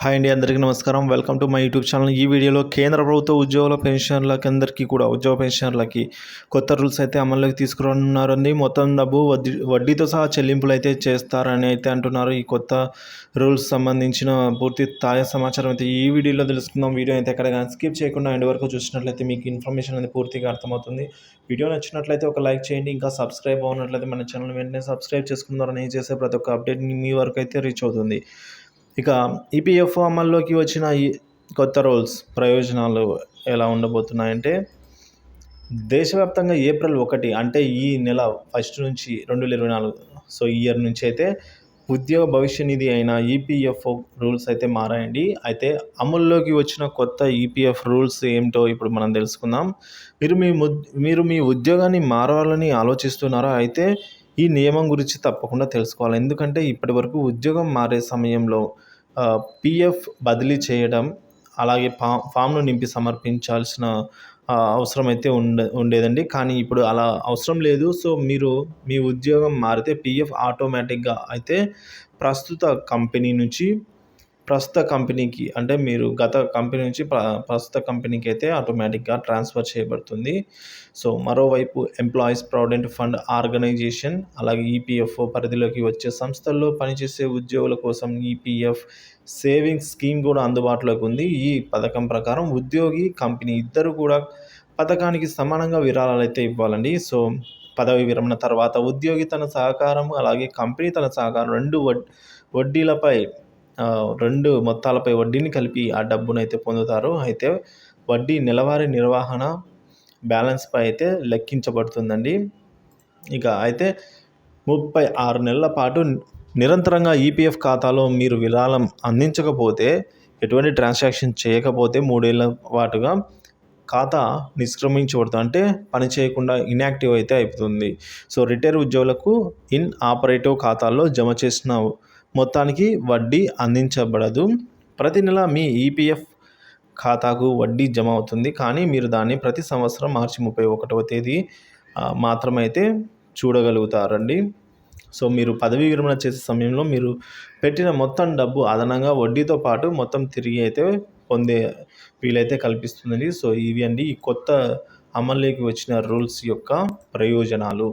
Hi అండి అందరికీ నమస్కారం. Welcome to my YouTube channel. ఈ వీడియోలో కేంద్ర ప్రభుత్వ ఉద్యోగుల పెన్షన్లకి అందరికీ కూడా ఉద్యోగ పెన్షన్లకి కొత్త రూల్స్ అయితే అమల్లోకి తీసుకురానున్నారండి. మొత్తం డబ్బు వడ్డీ వడ్డీతో సహా చెల్లింపులు అయితే చేస్తారని అయితే అంటున్నారు. ఈ కొత్త రూల్స్ సంబంధించిన పూర్తి తాజా సమాచారం అయితే ఈ వీడియోలో తెలుసుకుందాం. వీడియో అయితే ఎక్కడ స్కిప్ చేయకుండా ఎండ్ వరకు చూసినట్లయితే మీకు ఇన్ఫర్మేషన్ అనేది పూర్తిగా అర్థమవుతుంది. వీడియో నచ్చినట్లయితే ఒక లైక్ చేయండి. ఇంకా సబ్స్క్రైబ్ అవునట్లయితే మన ఛానల్ వెంటనే సబ్స్క్రైబ్ చేసుకుందారని చేసే ప్రతి ఒక్క అప్డేట్ మీ వరకు అయితే రీచ్ అవుతుంది. ఇక ఈపీఎఫ్ అమల్లోకి వచ్చిన ఈ కొత్త రూల్స్ ప్రయోజనాలు ఎలా ఉండబోతున్నాయంటే దేశవ్యాప్తంగా ఏప్రిల్ ఒకటి అంటే ఈ నెల ఫస్ట్ నుంచి రెండు వేల ఇరవై నాలుగు సో ఈ ఇయర్ నుంచి అయితే ఉద్యోగ భవిష్య నిధి అయిన ఈపీఎఫ్ఓ రూల్స్ అయితే మారాయండి. అయితే అమల్లోకి వచ్చిన కొత్త ఈపీఎఫ్ రూల్స్ ఏమిటో ఇప్పుడు మనం తెలుసుకుందాం. మీరు మీ మీరు మీ ఉద్యోగాన్ని మారాలని ఆలోచిస్తున్నారా? అయితే ఈ నియమం గురించి తప్పకుండా తెలుసుకోవాలి. ఎందుకంటే ఇప్పటి వరకు ఉద్యోగం మారే సమయంలో పిఎఫ్ బదిలీ చేయడం అలాగే ఫా ఫామ్ను నింపి సమర్పించాల్సిన అవసరం అయితే ఉండే ఉండేదండి. కానీ ఇప్పుడు అలా అవసరం లేదు. సో మీరు మీ ఉద్యోగం మారితే పిఎఫ్ ఆటోమేటిక్గా అయితే ప్రస్తుత కంపెనీ నుంచి ప్రస్తుత కంపెనీకి అంటే మీరు గత కంపెనీ నుంచి ప్ర ప్రస్తుత కంపెనీకి అయితే ఆటోమేటిక్గా ట్రాన్స్ఫర్ చేయబడుతుంది. సో మరోవైపు ఎంప్లాయీస్ ప్రావిడెంట్ ఫండ్ ఆర్గనైజేషన్ అలాగే ఈపీఎఫ్ఓ పరిధిలోకి వచ్చే సంస్థల్లో పనిచేసే ఉద్యోగుల కోసం ఈపీఎఫ్ సేవింగ్స్ స్కీమ్ కూడా అందుబాటులోకి ఉంది. ఈ పథకం ప్రకారం ఉద్యోగి కంపెనీ ఇద్దరు కూడా పథకానికి సమానంగా విరాళాలు అయితే ఇవ్వాలండి. సో పదవి విరమణ తర్వాత ఉద్యోగి తన సహకారం అలాగే కంపెనీ తన సహకారం రెండు వడ్డీలపై రెండు మొత్తాలపై వడ్డీని కలిపి ఆ డబ్బును అయితే పొందుతారు అయితే వడ్డీ నెలవారీ నిర్వహణ బ్యాలెన్స్పై అయితే లెక్కించబడుతుందండి. ఇక అయితే ముప్పై ఆరు నెలల పాటు నిరంతరంగా ఈపీఎఫ్ ఖాతాలో మీరు విరాళం అందించకపోతే ఎటువంటి ట్రాన్సాక్షన్ చేయకపోతే మూడేళ్ళ పాటుగా ఖాతా నిష్క్రమించబడుతుంది. అంటే పని చేయకుండా ఇన్యాక్టివ్ అయితే అయిపోతుంది. సో రిటైర్ ఉద్యోగులకు ఇన్ ఆపరేటివ్ ఖాతాల్లో జమ చేసిన మొత్తానికి వడ్డీ అందించబడదు. ప్రతి నెల మీ ఈపీఎఫ్ ఖాతాకు వడ్డీ జమ అవుతుంది. కానీ మీరు దాన్ని ప్రతి సంవత్సరం మార్చి ముప్పై ఒకటవ తేదీ మాత్రమైతే చూడగలుగుతారండి. సో మీరు పదవీ విరమణ చేసే సమయంలో మీరు పెట్టిన మొత్తం డబ్బు అదనంగా వడ్డీతో పాటు మొత్తం తిరిగి అయితే పొందే వీలైతే కల్పిస్తుందండి. సో ఇవి అండి ఈ కొత్త అమల్లోకి వచ్చిన రూల్స్ యొక్క ప్రయోజనాలు.